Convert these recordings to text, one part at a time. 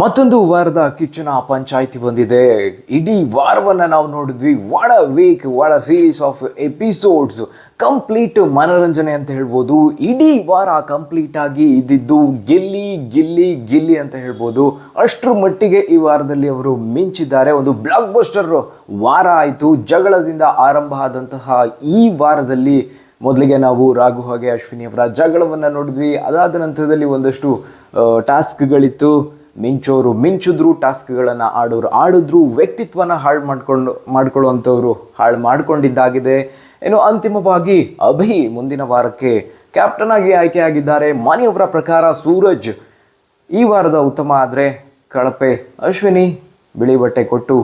ಮತ್ತೊಂದು ವಾರದ ಕಿಚ್ಚನ ಪಂಚಾಯಿತಿ ಬಂದಿದೆ. ಇಡೀ ವಾರವನ್ನ ನಾವು ನೋಡಿದ್ವಿ. ವಾಡ week ವಾಡ series of episodes complete ಮನೋರಂಜನೆ ಅಂತ ಹೇಳ್ಬೋದು. ಇಡೀ ವಾರ ಕಂಪ್ಲೀಟ್ ಆಗಿ ಇದ್ದಿದ್ದು ಗಿಲ್ಲಿ ಗಿಲ್ಲಿ ಗಿಲ್ಲಿ ಅಂತ ಹೇಳ್ಬೋದು. ಅಷ್ಟರ ಮಟ್ಟಿಗೆ ಈ ವಾರದಲ್ಲಿ ಅವರು ಮಿಂಚಿದ್ದಾರೆ. ಒಂದು ಬ್ಲಾಕ್ ಬಸ್ಟರ್ ವಾರ ಆಯಿತು. ಜಗಳದಿಂದ ಆರಂಭ ಆದಂತಹ ಈ ವಾರದಲ್ಲಿ ಮೊದಲಿಗೆ ನಾವು ರಾಘು ಹಾಗೆ ಅಶ್ವಿನಿ ಅವರ ಜಗಳವನ್ನು ನೋಡಿದ್ವಿ. ಅದಾದ ನಂತರದಲ್ಲಿ ಒಂದಷ್ಟು ಟಾಸ್ಕ್ಗಳಿತ್ತು ಮಿಂಚೋರು ಮಿಂಚಿದ್ರು ಟಾಸ್ಕ್ಗಳನ್ನು ಆಡೋರು ಆಡಿದ್ರು ವ್ಯಕ್ತಿತ್ವನ ಹಾಳು ಮಾಡ್ಕೊಂಡು, ಮಾಡ್ಕೊಳ್ಳುವಂಥವ್ರು ಹಾಳು ಮಾಡ್ಕೊಂಡಿದ್ದಾಗಿದೆ. ಏನು ಅಂತಿಮವಾಗಿ ಅಭಿ ಮುಂದಿನ ವಾರಕ್ಕೆ ಕ್ಯಾಪ್ಟನ್ ಆಗಿ ಆಯ್ಕೆಯಾಗಿದ್ದಾರೆ. ಮಾನಿಯವರ ಪ್ರಕಾರ ಸೂರಜ್ ಈ ವಾರದ ಉತ್ತಮ ಆದರೆ ಕಳಪೆ ಅಶ್ವಿನಿ ಬಿಳಿ ಬಟ್ಟೆ ಕೊಟ್ಟು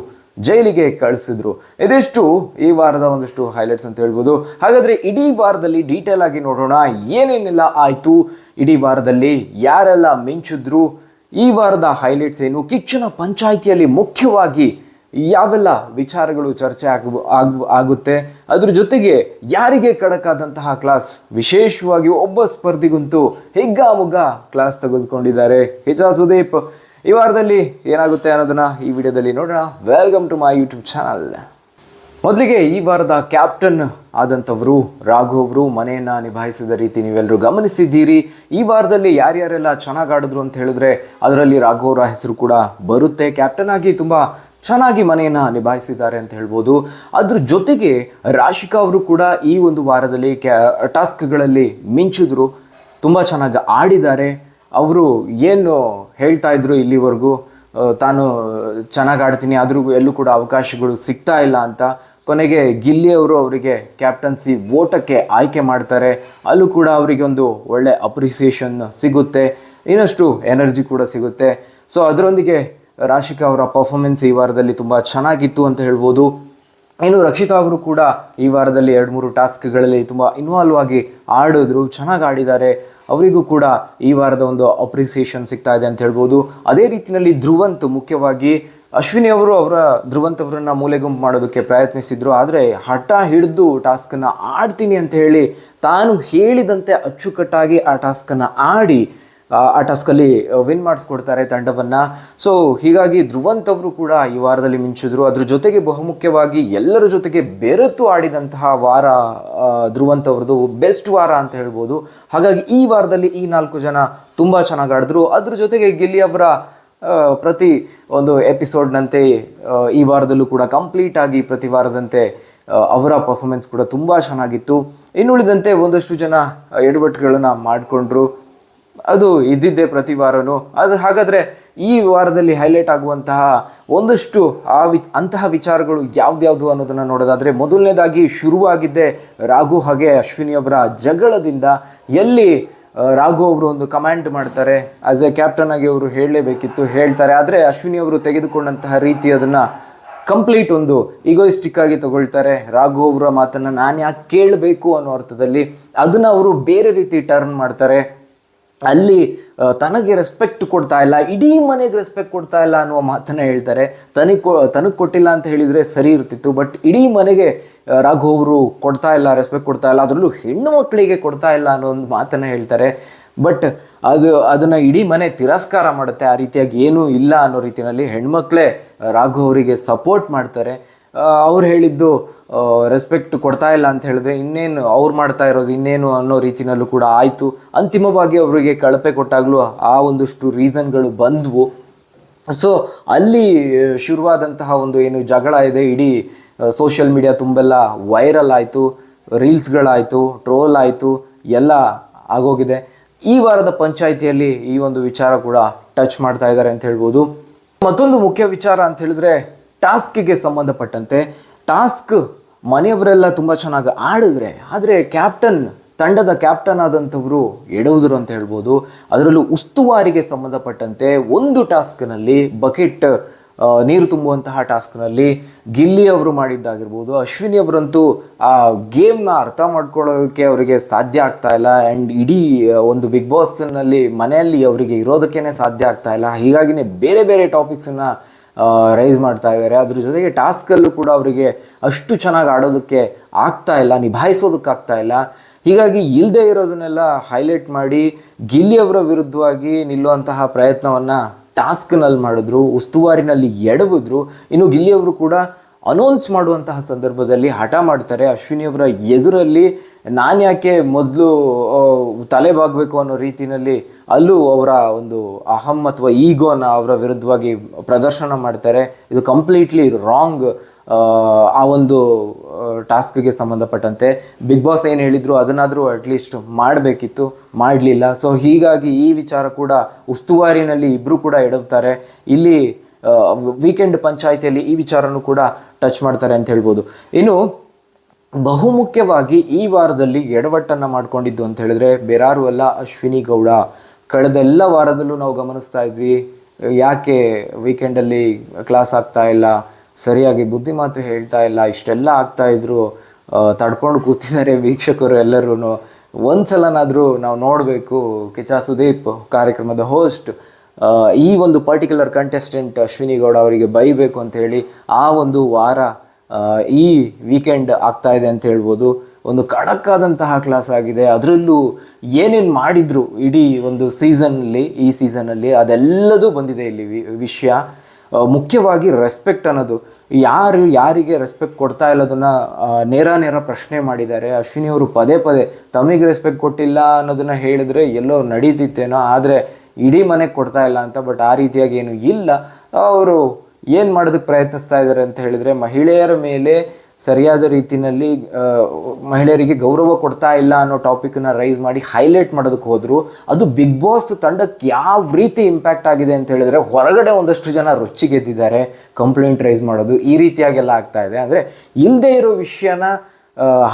ಜೈಲಿಗೆ ಕಳಿಸಿದ್ರು. ಇದಿಷ್ಟು ಈ ವಾರದ ಒಂದಿಷ್ಟು ಹೈಲೈಟ್ಸ್ ಅಂತ ಹೇಳ್ಬೋದು. ಹಾಗಾದರೆ ಇಡೀ ವಾರದಲ್ಲಿ ಡೀಟೇಲ್ ಆಗಿ ನೋಡೋಣ. ಏನೇನೆಲ್ಲ ಆಯಿತು? ಇಡೀ ವಾರದಲ್ಲಿ ಯಾರೆಲ್ಲ ಮಿಂಚಿದ್ರು? ಈ ವಾರದ ಹೈಲೈಟ್ಸ್ ಏನು? ಕಿಚ್ಚನ ಪಂಚಾಯಿತಿಯಲ್ಲಿ ಮುಖ್ಯವಾಗಿ ಯಾವೆಲ್ಲ ವಿಚಾರಗಳು ಚರ್ಚೆ ಆಗ ಆಗ್- ಆಗುತ್ತೆ? ಅದ್ರ ಜೊತೆಗೆ ಯಾರಿಗೆ ಕಡಕಾದಂತಹ ಕ್ಲಾಸ್ ವಿಶೇಷವಾಗಿ ಒಬ್ಬ ಸ್ಪರ್ಧಿಗಂತೂ ಹಿಗ್ಗಾಮುಗ್ಗ ಕ್ಲಾಸ್ ತೆಗೆದುಕೊಂಡಿದ್ದಾರೆ. ಹಿಜಾ ಸುದೀಪ್, ಈ ವಾರದಲ್ಲಿ ಏನಾಗುತ್ತೆ ಅನ್ನೋದನ್ನ ಈ ವಿಡಿಯೋದಲ್ಲಿ ನೋಡೋಣ. Welcome to my YouTube channel ಮೊದಲಿಗೆ ಈ ವಾರದ ಕ್ಯಾಪ್ಟನ್ ಆದಂಥವರು, ರಾಘು ಅವರು ಮನೆಯನ್ನು ನಿಭಾಯಿಸಿದ ರೀತಿ ನೀವೆಲ್ಲರೂ ಗಮನಿಸಿದ್ದೀರಿ. ಈ ವಾರದಲ್ಲಿ ಯಾರ್ಯಾರೆಲ್ಲ ಚೆನ್ನಾಗಿ ಆಡಿದ್ರು ಅಂತ ಹೇಳಿದ್ರೆ ಅದರಲ್ಲಿ ರಾಘು ಅವರ ಹೆಸರು ಕೂಡ ಬರುತ್ತೆ. ಕ್ಯಾಪ್ಟನ್ ಆಗಿ ತುಂಬ ಚೆನ್ನಾಗಿ ಮನೆಯನ್ನು ನಿಭಾಯಿಸಿದ್ದಾರೆ ಅಂತ ಹೇಳ್ಬೋದು. ಅದ್ರ ಜೊತೆಗೆ ರಾಶಿಕಾ ಅವರು ಕೂಡ ಈ ಒಂದು ವಾರದಲ್ಲಿ ಕ್ಯಾ, ಟಾಸ್ಕ್ಗಳಲ್ಲಿ ಮಿಂಚಿದ್ರು, ತುಂಬ ಚೆನ್ನಾಗಿ ಆಡಿದ್ದಾರೆ. ಅವರು ಏನು ಹೇಳ್ತಾ ಇದ್ರು ಇಲ್ಲಿವರೆಗೂ? ತಾನು ಚೆನ್ನಾಗಿ ಆಡ್ತೀನಿ, ಆದರೂ ಎಲ್ಲೂ ಕೂಡ ಅವಕಾಶಗಳು ಸಿಗ್ತಾ ಇಲ್ಲ ಅಂತ. ಕೊನೆಗೆ ಗಿಲ್ಲಿ ಅವರು ಅವರಿಗೆ ಕ್ಯಾಪ್ಟನ್ಸಿ ಓಟಕ್ಕೆ ಆಯ್ಕೆ ಮಾಡ್ತಾರೆ. ಅಲ್ಲೂ ಕೂಡ ಅವರಿಗೆ ಒಂದು ಒಳ್ಳೆ ಅಪ್ರಿಸಿಯೇಷನ್ ಸಿಗುತ್ತೆ. ಇನ್ನಷ್ಟು ಎನರ್ಜಿ ಕೂಡ ಸಿಗುತ್ತೆ. ಸೊ ಅದರೊಂದಿಗೆ ರಾಶಿಕಾ ಅವರ ಪರ್ಫಾರ್ಮೆನ್ಸ್ ಈ ವಾರದಲ್ಲಿ ತುಂಬ ಚೆನ್ನಾಗಿತ್ತು ಅಂತ ಹೇಳ್ಬೋದು. ಇನ್ನು ರಕ್ಷಿತಾ ಅವರು ಕೂಡ ಈ ವಾರದಲ್ಲಿ ಎರಡು ಮೂರು ಟಾಸ್ಕ್ಗಳಲ್ಲಿ ತುಂಬ ಇನ್ವಾಲ್ವ್ ಆಗಿ ಆಡಿದ್ರು, ಚೆನ್ನಾಗಿ ಆಡಿದ್ದಾರೆ. ಅವರಿಗೂ ಕೂಡ ಈ ವಾರದ ಒಂದು ಅಪ್ರಿಸಿಯೇಷನ್ ಸಿಗ್ತಾ ಇದೆ ಅಂತ ಹೇಳ್ಬೋದು. ಅದೇ ರೀತಿಯಲ್ಲಿ ಧ್ರುವಂತ್ ಮುಖ್ಯವಾಗಿ ಅಶ್ವಿನಿ ಅವರು ಅವರ ಧ್ರುವಂತ್ ಅವರನ್ನ ಮೂಲೆಗುಂಪು ಮಾಡೋದಕ್ಕೆ ಪ್ರಯತ್ನಿಸಿದ್ರು. ಆದರೆ ಹಠ ಹಿಡಿದು ಟಾಸ್ಕನ್ನು ಆಡ್ತೀನಿ ಅಂತ ಹೇಳಿ ತಾನು ಹೇಳಿದಂತೆ ಅಚ್ಚುಕಟ್ಟಾಗಿ ಆ ಟಾಸ್ಕನ್ನು ಆಡಿ, ಆ ಟಾಸ್ಕಲ್ಲಿ ವಿನ್ ಮಾಡಿಸ್ಕೊಡ್ತಾರೆ ತಂಡವನ್ನು. ಸೊ ಹೀಗಾಗಿ ಧ್ರುವಂತ್ ಅವರು ಕೂಡ ಈ ವಾರದಲ್ಲಿ ಮಿಂಚಿದ್ರು. ಅದ್ರ ಜೊತೆಗೆ ಬಹುಮುಖ್ಯವಾಗಿ ಎಲ್ಲರ ಜೊತೆಗೆ ಬೆರೆತು ಆಡಿದಂತಹ ವಾರ ಧ್ರುವಂತ್ ಅವ್ರದ್ದು ಬೆಸ್ಟ್ ವಾರ ಅಂತ ಹೇಳ್ಬೋದು. ಹಾಗಾಗಿ ಈ ವಾರದಲ್ಲಿ ಈ ನಾಲ್ಕು ಜನ ತುಂಬ ಚೆನ್ನಾಗಿ ಆಡಿದ್ರು. ಅದ್ರ ಜೊತೆಗೆ ಗಿಲ್ಲಿ ಅವರ ಪ್ರತಿ ಒಂದು ಎಪಿಸೋಡ್ನಂತೆ ಈ ವಾರದಲ್ಲೂ ಕೂಡ ಕಂಪ್ಲೀಟ್ ಆಗಿ ಪ್ರತಿ ವಾರದಂತೆ ಅವರ ಪರ್ಫಾರ್ಮೆನ್ಸ್ ಕೂಡ ತುಂಬ ಚೆನ್ನಾಗಿತ್ತು. ಇನ್ನುಳಿದಂತೆ ಒಂದಷ್ಟು ಜನ ಎಡವಟ್ಟುಗಳನ್ನು ಮಾಡಿಕೊಂಡ್ರು. ಅದು ಇದ್ದಿದ್ದೇ ಪ್ರತಿ ವಾರನೂ. ಅದು ಹಾಗಾದರೆ ಈ ವಾರದಲ್ಲಿ ಹೈಲೈಟ್ ಆಗುವಂತಹ ಒಂದಷ್ಟು ಆ ವಿ, ಅಂತಹ ವಿಚಾರಗಳು ಯಾವ್ದ್ಯಾವುದು ಅನ್ನೋದನ್ನು ನೋಡೋದಾದರೆ, ಮೊದಲನೇದಾಗಿ ಶುರುವಾಗಿದ್ದೆ ರಾಘು ಹಾಗೆ ಅಶ್ವಿನಿ ಅವರ ಜಗಳದಿಂದ ಎಲ್ಲಿ ರಾಘು ಅವರು ಒಂದು ಕಮಾಂಡ್ ಮಾಡ್ತಾರೆ. ಆಸ್ ಎ ಕ್ಯಾಪ್ಟನ್ ಆಗಿ ಅವರು ಹೇಳಲೇಬೇಕಿತ್ತು, ಹೇಳ್ತಾರೆ. ಆದರೆ ಅಶ್ವಿನಿ ಅವರು ತೆಗೆದುಕೊಂಡಂತಹ ರೀತಿ ಅದನ್ನು ಕಂಪ್ಲೀಟ್ ಒಂದು ಈಗೋಯಿಸ್ಟಿಕ್ ಆಗಿ ತಗೊಳ್ತಾರೆ. ರಾಘು ಅವರ ಮಾತನ್ನು ನಾನು ಯಾಕೆ ಕೇಳಬೇಕು ಅನ್ನೋ ಅರ್ಥದಲ್ಲಿ ಅದನ್ನು ಅವರು ಬೇರೆ ರೀತಿ ಟರ್ನ್ ಮಾಡ್ತಾರೆ. ಅಲ್ಲಿ ತನಗೆ ರೆಸ್ಪೆಕ್ಟ್ ಕೊಡ್ತಾ ಇಲ್ಲ ಇಡೀ ಮನೆಗೆ ರೆಸ್ಪೆಕ್ಟ್ ಕೊಡ್ತಾ ಇಲ್ಲ ಅನ್ನುವ ಮಾತನ್ನ ಹೇಳ್ತಾರೆ. ತನಗೆ ತನಗೆ ಕೊಟ್ಟಿಲ್ಲ ಅಂತ ಹೇಳಿದರೆ ಸರಿ ಇರ್ತಿತ್ತು ಬಟ್ ಇಡೀ ಮನೆಗೆ ಆ, ರಾಘು ಅವರು ಕೊಡ್ತಾ ಇಲ್ಲ ರೆಸ್ಪೆಕ್ಟ್ ಕೊಡ್ತಾ ಇಲ್ಲ ಅದರಲ್ಲೂ ಹೆಣ್ಣು ಮಕ್ಕಳಿಗೆ ಕೊಡ್ತಾ ಇಲ್ಲ ಅನ್ನೋ ಒಂದು ಮಾತನ್ನ ಹೇಳ್ತಾರೆ. ಬಟ್ ಅದು ಅದನ್ನು ಇಡೀ ಮನೆ ತಿರಸ್ಕಾರ ಮಾಡುತ್ತೆ ಆ ರೀತಿಯಾಗಿ ಏನೂ ಇಲ್ಲ ಅನ್ನೋ ರೀತಿಯಲ್ಲಿ ಹೆಣ್ಮಕ್ಳೇ ರಾಘು ಅವರಿಗೆ ಸಪೋರ್ಟ್ ಮಾಡ್ತಾರೆ. ಅವ್ರು ಹೇಳಿದ್ದು ರೆಸ್ಪೆಕ್ಟ್ ಕೊಡ್ತಾ ಇಲ್ಲ ಅಂತ ಹೇಳಿದ್ರೆ ಇನ್ನೇನು ಅವ್ರು ಮಾಡ್ತಾ ಇರೋದು ಇನ್ನೇನು ಅನ್ನೋ ರೀತಿನಲ್ಲೂ ಕೂಡ ಆಯಿತು. ಅಂತಿಮವಾಗಿ ಅವರಿಗೆ ಕಳಪೆ ಕೊಟ್ಟಾಗಲೂ ಆ ಒಂದಷ್ಟು ರೀಸನ್ಗಳು ಬಂದವು. ಸೊ ಅಲ್ಲಿ ಶುರುವಾದಂತಹ ಒಂದು ಏನು ಜಗಳ ಇದೆ, ಇಡೀ ಸೋಷಿಯಲ್ ಮೀಡಿಯಾ ತುಂಬೆಲ್ಲ ವೈರಲ್ ಆಯಿತು ರೀಲ್ಸ್ಗಳಾಯಿತು ಟ್ರೋಲ್ ಆಯಿತು, ಎಲ್ಲ ಆಗೋಗಿದೆ. ಈ ವಾರದ ಪಂಚಾಯಿತಿಯಲ್ಲಿ ಈ ಒಂದು ವಿಚಾರ ಕೂಡ ಟಚ್ ಮಾಡ್ತಾ ಇದ್ದಾರೆ ಅಂತ ಹೇಳ್ಬೋದು. ಮತ್ತೊಂದು ಮುಖ್ಯ ವಿಚಾರ ಅಂತ ಹೇಳಿದ್ರೆ ಟಾಸ್ಕ್ಗೆ ಸಂಬಂಧಪಟ್ಟಂತೆ ಟಾಸ್ಕ್ ಮನೆಯವರೆಲ್ಲ ತುಂಬ ಚೆನ್ನಾಗಿ ಆಡಿದ್ರೆ, ಆದರೆ ಕ್ಯಾಪ್ಟನ್, ತಂಡದ ಕ್ಯಾಪ್ಟನ್ ಆದಂಥವರು ಎಡುವುದರು ಅಂತ ಹೇಳ್ಬೋದು. ಅದರಲ್ಲೂ ಉಸ್ತುವಾರಿಗೆ ಸಂಬಂಧಪಟ್ಟಂತೆ ಒಂದು ಟಾಸ್ಕ್ನಲ್ಲಿ ಬಕೆಟ್ ನೀರು ತುಂಬುವಂತಹ ಟಾಸ್ಕ್ನಲ್ಲಿ ಗಿಲ್ಲಿ ಅವರು ಮಾಡಿದ್ದಾಗಿರ್ಬೋದು. ಅಶ್ವಿನಿ ಅವರಂತೂ ಆ ಗೇಮ್ನ ಅರ್ಥ ಮಾಡ್ಕೊಳ್ಳೋದಕ್ಕೆ ಅವರಿಗೆ ಸಾಧ್ಯ ಆಗ್ತಾ ಇಲ್ಲ. ಆ್ಯಂಡ್ ಇಡೀ ಒಂದು ಬಿಗ್ ಬಾಸ್ನಲ್ಲಿ ಮನೆಯಲ್ಲಿ ಅವರಿಗೆ ಇರೋದಕ್ಕೇ ಸಾಧ್ಯ ಆಗ್ತಾ ಇಲ್ಲ. ಹೀಗಾಗಿನೇ ಬೇರೆ ಬೇರೆ ಟಾಪಿಕ್ಸನ್ನು ರೈಸ್ ಮಾಡ್ತಾ ಇದ್ದಾರೆ. ಅದ್ರ ಜೊತೆಗೆ ಟಾಸ್ಕಲ್ಲೂ ಕೂಡ ಅವರಿಗೆ ಅಷ್ಟು ಚೆನ್ನಾಗಿ ಆಡೋದಕ್ಕೆ ಆಗ್ತಾ ಇಲ್ಲ ನಿಭಾಯಿಸೋದಕ್ಕಾಗ್ತಾ ಇಲ್ಲ. ಹೀಗಾಗಿ ಇಲ್ಲದೆ ಇರೋದನ್ನೆಲ್ಲ ಹೈಲೈಟ್ ಮಾಡಿ ಗಿಲ್ಲಿಯವರ ವಿರುದ್ಧವಾಗಿ ನಿಲ್ಲುವಂತಹ ಪ್ರಯತ್ನವನ್ನು ಟಾಸ್ಕ್ನಲ್ಲಿ ಮಾಡಿದ್ರು, ಉಸ್ತುವಾರಿನಲ್ಲಿ ಎಡಬಿದ್ರು ಇನ್ನು ಗಿಲ್ಲಿಯವರು ಕೂಡ ಅನೌನ್ಸ್ ಮಾಡುವಂತಹ ಸಂದರ್ಭದಲ್ಲಿ ಹಠ ಮಾಡ್ತಾರೆ. ಅಶ್ವಿನಿಯವರ ಎದುರಲ್ಲಿ ನಾನು ಯಾಕೆ ಮೊದಲು ತಲೆ ಬಾಗಬೇಕು ಅನ್ನೋ ರೀತಿಯಲ್ಲಿ ಅಲ್ಲೂ ಅವರ ಒಂದು ಅಹಂ ಅಥವಾ ಈಗೋನ ಅವರ ವಿರುದ್ಧವಾಗಿ ಪ್ರದರ್ಶನ ಮಾಡ್ತಾರೆ. ಇದು ಕಂಪ್ಲೀಟ್ಲಿ ರಾಂಗ್ ಆ ಒಂದು ಟಾಸ್ಕ್ಗೆ ಸಂಬಂಧಪಟ್ಟಂತೆ. ಬಿಗ್ ಬಾಸ್ ಏನು ಹೇಳಿದ್ರು ಅದನ್ನಾದರೂ ಅಟ್ಲೀಸ್ಟ್ ಮಾಡಬೇಕಿತ್ತು. ಮಾಡಲಿಲ್ಲ. ಸೊ ಹೀಗಾಗಿ ಈ ವಿಚಾರ ಕೂಡ ಉಸ್ತುವಾರಿನಲ್ಲಿ ಇಬ್ಬರು ಕೂಡ ಎಡವ್ತಾರೆ. ಇಲ್ಲಿ ವೀಕೆಂಡ್ ಪಂಚಾಯಿತಿಯಲ್ಲಿ ಈ ವಿಚಾರನೂ ಕೂಡ ಟಚ್ ಮಾಡ್ತಾರೆ ಅಂತ ಹೇಳ್ಬೋದು. ಇನ್ನು ಬಹುಮುಖ್ಯವಾಗಿ ಈ ವಾರದಲ್ಲಿ ಎಡವಟ್ಟನ್ನು ಮಾಡ್ಕೊಂಡಿದ್ದು ಅಂತ ಹೇಳಿದ್ರೆ ಬೇರಾರು ಅಲ್ಲ ಅಶ್ವಿನಿ ಗೌಡ. ಕಳೆದೆಲ್ಲ ವಾರದಲ್ಲೂ ನಾವು ಗಮನಿಸ್ತಾ ಇದ್ವಿ, ಯಾಕೆ ವೀಕೆಂಡಲ್ಲಿ ಕ್ಲಾಸ್ ಆಗ್ತಾ ಇಲ್ಲ, ಸರಿಯಾಗಿ ಬುದ್ಧಿಮಾತು ಹೇಳ್ತಾ ಇಲ್ಲ, ಇಷ್ಟೆಲ್ಲ ಆಗ್ತಾ ಇದ್ರು ತಡ್ಕೊಂಡು ಕೂತಿದ್ದಾರೆ ವೀಕ್ಷಕರು ಎಲ್ಲರೂ ಒಂದ್ಸಲನಾದರೂ ನಾವು ನೋಡಬೇಕು ಕಿಚಾ ಸುದೀಪ್ ಕಾರ್ಯಕ್ರಮದ ಹೋಸ್ಟ್ ಈ ಒಂದು ಪರ್ಟಿಕ್ಯುಲರ್ ಕಂಟೆಸ್ಟೆಂಟ್ ಅಶ್ವಿನಿ ಗೌಡ ಅವರಿಗೆ ಬೈಬೇಕು ಅಂತ ಹೇಳಿ ಆ ಒಂದು ವಾರ ಈ ವೀಕೆಂಡ್ ಆಗ್ತಾ ಇದೆ ಅಂತ ಹೇಳ್ಬೋದು. ಒಂದು ಕಡಕ್ಕಾದಂತಹ ಕ್ಲಾಸ್ ಆಗಿದೆ. ಅದರಲ್ಲೂ ಏನೇನು ಮಾಡಿದ್ರು ಇಡೀ ಒಂದು ಸೀಸನ್ನಲ್ಲಿ ಈ ಸೀಸನಲ್ಲಿ ಅದೆಲ್ಲದೂ ಬಂದಿದೆ ಇಲ್ಲಿ ವಿಷಯ. ಮುಖ್ಯವಾಗಿ ರೆಸ್ಪೆಕ್ಟ್ ಅನ್ನೋದು. ಯಾರು, ಯಾರಿಗೆ ರೆಸ್ಪೆಕ್ಟ್ ಕೊಡ್ತಾ ಇಲ್ಲೋದನ್ನು ನೇರ ನೇರ ಪ್ರಶ್ನೆ ಮಾಡಿದ್ದಾರೆ. ಅಶ್ವಿನಿ ಅವರು ಪದೇ ಪದೇ ತಮಗೆ ರೆಸ್ಪೆಕ್ಟ್ ಕೊಟ್ಟಿಲ್ಲ ಅನ್ನೋದನ್ನು ಹೇಳಿದ್ರೆ ಎಲ್ಲೋ ನಡೀತಿತ್ತೇನೋ. ಆದರೆ ಇಡೀ ಮನೆಗೆ ಕೊಡ್ತಾ ಇಲ್ಲ ಅಂತ ಬಟ್ ಆ ರೀತಿಯಾಗಿ ಏನು ಇಲ್ಲ. ಅವರು ಏನು ಮಾಡೋದಕ್ಕೆ ಪ್ರಯತ್ನಿಸ್ತಾ ಇದ್ದಾರೆ ಅಂತ ಹೇಳಿದರೆ, ಮಹಿಳೆಯರ ಮೇಲೆ ಸರಿಯಾದ ರೀತಿಯಲ್ಲಿ ಮಹಿಳೆಯರಿಗೆ ಗೌರವ ಕೊಡ್ತಾ ಇಲ್ಲ ಅನ್ನೋ ಟಾಪಿಕ್ನ ರೈಸ್ ಮಾಡಿ ಹೈಲೈಟ್ ಮಾಡೋದಕ್ಕೆ ಹೋದರು, ಅದು ಬಿಗ್ ಬಾಸ್ ತಂಡಕ್ಕೆ ಯಾವ ರೀತಿ ಇಂಪ್ಯಾಕ್ಟ್ ಆಗಿದೆ ಅಂತ ಹೇಳಿದರೆ, ಹೊರಗಡೆ ಒಂದಷ್ಟು ಜನ ರುಚಿಗೆದ್ದಿದ್ದಾರೆ ಕಂಪ್ಲೇಂಟ್ ರೈಸ್ ಮಾಡೋದು ಈ ರೀತಿಯಾಗೆಲ್ಲ ಆಗ್ತಾ ಇದೆ. ಅಂದರೆ ಇಲ್ಲದೇ ಇರೋ ವಿಷಯನ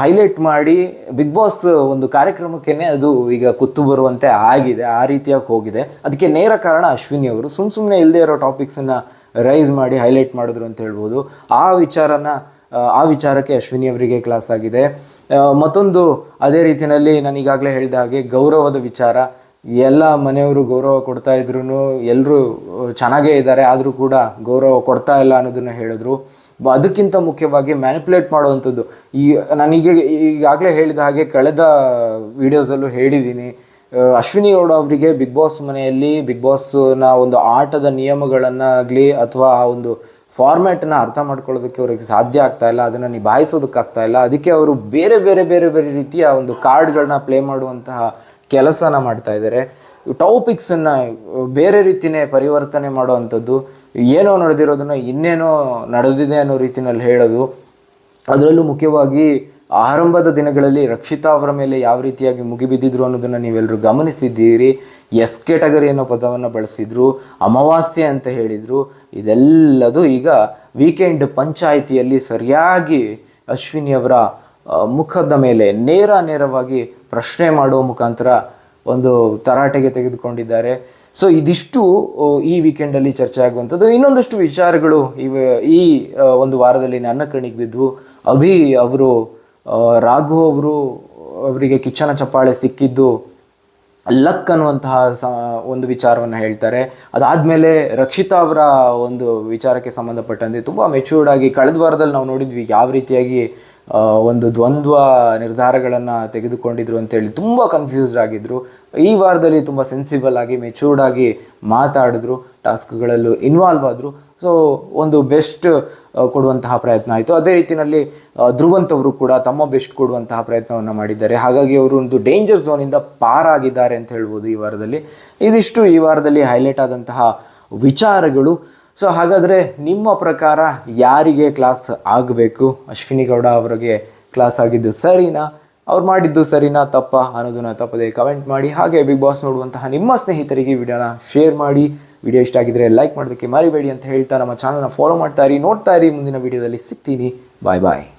ಹೈಲೈಟ್ ಮಾಡಿ ಬಿಗ್ ಬಾಸ್ ಒಂದು ಕಾರ್ಯಕ್ರಮಕ್ಕೇ ಅದು ಈಗ ಕುತ್ತು ಬರುವಂತೆ ಆಗಿದೆ ಆ ರೀತಿಯಾಗಿ ಹೋಗಿದೆ. ಅದಕ್ಕೆ ನೇರ ಕಾರಣ ಅಶ್ವಿನಿ ಅವರು. ಸುಮ್ಮ ಸುಮ್ಮನೆ ಇಲ್ಲದೆ ಇರೋ ಟಾಪಿಕ್ಸನ್ನು ರೈಸ್ ಮಾಡಿ ಹೈಲೈಟ್ ಮಾಡಿದ್ರು ಅಂತ ಹೇಳ್ಬೋದು. ಆ ವಿಚಾರನ ಆ, ವಿಚಾರಕ್ಕೆ ಅಶ್ವಿನಿ ಅವರಿಗೆ ಕ್ಲಾಸ್ ಆಗಿದೆ. ಮತ್ತೊಂದು ಅದೇ ರೀತಿಯಲ್ಲಿ ನಾನು ಈಗಾಗಲೇ ಹೇಳಿದ ಹಾಗೆ ಗೌರವದ ವಿಚಾರ. ಎಲ್ಲ ಮನೆಯವರು ಗೌರವ ಕೊಡ್ತಾ ಇದ್ರು ಎಲ್ಲರೂ ಚೆನ್ನಾಗೇ ಇದ್ದಾರೆ ಆದರೂ ಕೂಡ ಗೌರವ ಕೊಡ್ತಾ ಇಲ್ಲ ಅನ್ನೋದನ್ನು ಹೇಳಿದ್ರು. ಅದಕ್ಕಿಂತ ಮುಖ್ಯವಾಗಿ ಮ್ಯಾನಿಪುಲೇಟ್ ಮಾಡುವಂಥದ್ದು. ಈ ನಾನೀಗ ಈಗಾಗಲೇ ಹೇಳಿದ ಹಾಗೆ ಕಳೆದ ವಿಡಿಯೋಸಲ್ಲೂ ಹೇಳಿದ್ದೀನಿ ಅಶ್ವಿನಿ ಗೌಡ ಅವರಿಗೆ ಬಿಗ್ ಬಾಸ್ ಮನೆಯಲ್ಲಿ ಬಿಗ್ ಬಾಸ್ನ ಒಂದು ಆಟದ ನಿಯಮಗಳನ್ನಾಗಲಿ ಅಥವಾ ಆ ಒಂದು ಫಾರ್ಮ್ಯಾಟನ್ನ ಅರ್ಥ ಮಾಡ್ಕೊಳ್ಳೋದಕ್ಕೆ ಅವ್ರಿಗೆ ಸಾಧ್ಯ ಆಗ್ತಾ ಇಲ್ಲ, ಅದನ್ನು ನಿಭಾಯಿಸೋದಕ್ಕಾಗ್ತಾ ಇಲ್ಲ. ಅದಕ್ಕೆ ಅವರು ಬೇರೆ ಬೇರೆ ಬೇರೆ ಬೇರೆ ರೀತಿಯ ಒಂದು ಕಾರ್ಡ್ಗಳನ್ನ ಪ್ಲೇ ಮಾಡುವಂತಹ ಕೆಲಸನ ಮಾಡ್ತಾ ಇದ್ದಾರೆ. ಟಾಪಿಕ್ಸನ್ನು ಬೇರೆ ರೀತಿನೇ ಪರಿವರ್ತನೆ ಮಾಡುವಂಥದ್ದು. ಏನೋ ನಡೆದಿರೋದನ್ನ ಇನ್ನೇನೋ ನಡೆದಿದೆ ಅನ್ನೋ ರೀತಿನಲ್ಲಿ ಹೇಳೋದು. ಅದರಲ್ಲೂ ಮುಖ್ಯವಾಗಿ ಆರಂಭದ ದಿನಗಳಲ್ಲಿ ರಕ್ಷಿತಾ ಅವರ ಮೇಲೆ ಯಾವ ರೀತಿಯಾಗಿ ಮುಗಿಬಿದ್ದಿದ್ರು ಅನ್ನೋದನ್ನು ನೀವೆಲ್ಲರೂ ಗಮನಿಸಿದ್ದೀರಿ. ಎಸ್ ಕೆಟಗರಿ ಅನ್ನೋ ಪದವನ್ನು ಬಳಸಿದ್ರು. ಅಮಾವಾಸ್ಯೆ ಅಂತ ಹೇಳಿದರು. ಇದೆಲ್ಲದು ಈಗ ವೀಕೆಂಡ್ ಪಂಚಾಯಿತಿಯಲ್ಲಿ ಸರಿಯಾಗಿ ಅಶ್ವಿನಿ ಅವರ ಮುಖದ ಮೇಲೆ ನೇರ ನೇರವಾಗಿ ಪ್ರಶ್ನೆ ಮಾಡುವ ಮುಖಾಂತರ ಒಂದು ತರಾಟೆಗೆ ತೆಗೆದುಕೊಂಡಿದ್ದಾರೆ. ಸೊ ಇದಿಷ್ಟು ಈ ವೀಕೆಂಡಲ್ಲಿ ಚರ್ಚೆ ಆಗುವಂಥದ್ದು. ಇನ್ನೊಂದಷ್ಟು ವಿಚಾರಗಳು ಇವ. ಈ ಒಂದು ವಾರದಲ್ಲಿ ನನ್ನ ಕಣ್ಣಿಗೆ ಬಿದ್ವು ಅಭಿ ಅವರು ರಾಘು ಅವರು, ಅವರಿಗೆ ಕಿಚ್ಚನ ಚಪ್ಪಾಳೆ ಸಿಕ್ಕಿದ್ದು ಲಕ್ ಅನ್ನುವಂತಹ ಸ, ಒಂದು ವಿಚಾರವನ್ನು ಹೇಳ್ತಾರೆ. ಅದಾದಮೇಲೆ ರಕ್ಷಿತಾ ಅವರ ಒಂದು ವಿಚಾರಕ್ಕೆ ಸಂಬಂಧಪಟ್ಟಂತೆ ತುಂಬ ಮೆಚೂರ್ಡ್ ಆಗಿ ಕಳೆದ ವಾರದಲ್ಲಿ ನಾವು ನೋಡಿದ್ವಿ ಯಾವ ರೀತಿಯಾಗಿ ಒಂದು ದ್ವಂದ್ವ ನಿರ್ಧಾರಗಳನ್ನು ತೆಗೆದುಕೊಂಡಿದ್ರು ಅಂತೇಳಿ ತುಂಬ ಕನ್ಫ್ಯೂಸ್ಡ್ ಆಗಿದ್ರು. ಈ ವಾರದಲ್ಲಿ ತುಂಬ ಸೆನ್ಸಿಬಲ್ ಆಗಿ ಮೆಚೂರ್ಡ್ ಆಗಿ ಮಾತಾಡಿದ್ರು ಟಾಸ್ಕ್ಗಳಲ್ಲೂ ಇನ್ವಾಲ್ವ್ ಆದರು. ಸೊ ಒಂದು ಬೆಸ್ಟ್ ಕೊಡುವಂತಹ ಪ್ರಯತ್ನ ಆಯಿತು. ಅದೇ ರೀತಿಯಲ್ಲಿ ಧ್ರುವಂತ್ ಅವರು ಕೂಡ ತಮ್ಮ ಬೆಸ್ಟ್ ಕೊಡುವಂತಹ ಪ್ರಯತ್ನವನ್ನು ಮಾಡಿದ್ದಾರೆ. ಹಾಗಾಗಿ ಅವರು ಒಂದು ಡೇಂಜರ್ ಝೋನಿಂದ ಪಾರಾಗಿದ್ದಾರೆ ಅಂತ ಹೇಳ್ಬೋದು ಈ ವಾರದಲ್ಲಿ. ಇದಿಷ್ಟು ಈ ವಾರದಲ್ಲಿ ಹೈಲೈಟ್ ಆದಂತಹ ವಿಚಾರಗಳು. ಸೊ ಹಾಗಾದರೆ ನಿಮ್ಮ ಪ್ರಕಾರ ಯಾರಿಗೆ ಕ್ಲಾಸ್ ಆಗಬೇಕು? ಅಶ್ವಿನಿ ಗೌಡ ಅವರಿಗೆ ಕ್ಲಾಸ್ ಆಗಿದ್ದು ಸರಿನಾ? ಅವ್ರು ಮಾಡಿದ್ದು ಸರಿನಾ ತಪ್ಪ? ಅನ್ನೋದನ್ನ ತಪ್ಪದೆ ಕಮೆಂಟ್ ಮಾಡಿ. ಹಾಗೆ ಬಿಗ್ ಬಾಸ್ ನೋಡುವಂತಹ ನಿಮ್ಮ ಸ್ನೇಹಿತರಿಗೆ ವಿಡಿಯೋನ ಶೇರ್ ಮಾಡಿ. ವಿಡಿಯೋ ಇಷ್ಟ ಆಗಿದ್ರೆ ಲೈಕ್ ಮಾಡೋದಕ್ಕೆ ಮರಿಬೇಡಿ ಅಂತ ಹೇಳ್ತಾ ನಮ್ಮ ಚಾನಲ್ನ ಫಾಲೋ ಮಾಡ್ತಾ ಇರಿ. ನೋಡ್ತಾ ಇರಿ. ಮುಂದಿನ ವಿಡಿಯೋದಲ್ಲಿ ಸಿಗ್ತೀನಿ. ಬಾಯ್ ಬಾಯ್